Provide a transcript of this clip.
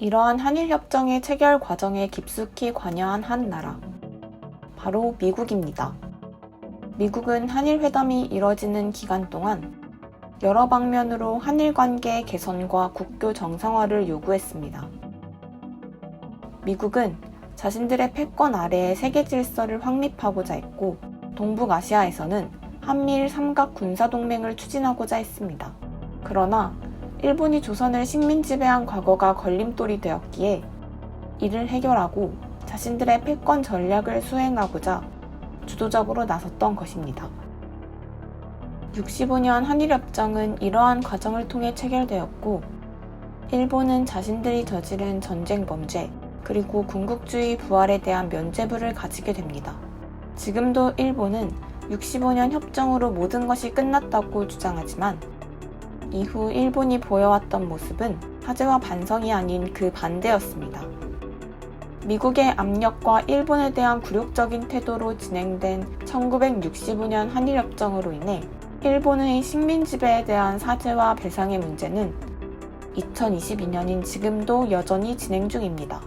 이러한 한일협정의 체결 과정에 깊숙이 관여한 한 나라. 바로 미국입니다. 미국은 한일회담이 이뤄지는 기간 동안 여러 방면으로 한일 관계 개선과 국교 정상화를 요구했습니다. 미국은 자신들의 패권 아래에 세계 질서를 확립하고자 했고, 동북아시아에서는 한미일 삼각 군사동맹을 추진하고자 했습니다. 그러나 일본이 조선을 식민 지배한 과거가 걸림돌이 되었기에 이를 해결하고 자신들의 패권 전략을 수행하고자 주도적으로 나섰던 것입니다. 65년 한일협정은 이러한 과정을 통해 체결되었고, 일본은 자신들이 저지른 전쟁 범죄, 그리고 군국주의 부활에 대한 면죄부를 가지게 됩니다. 지금도 일본은 65년 협정으로 모든 것이 끝났다고 주장하지만, 이후 일본이 보여왔던 모습은 화제와 반성이 아닌 그 반대였습니다. 미국의 압력과 일본에 대한 굴욕적인 태도로 진행된 1965년 한일협정으로 인해 일본의 식민 지배에 대한 사죄와 배상의 문제는 2022년인 지금도 여전히 진행 중입니다.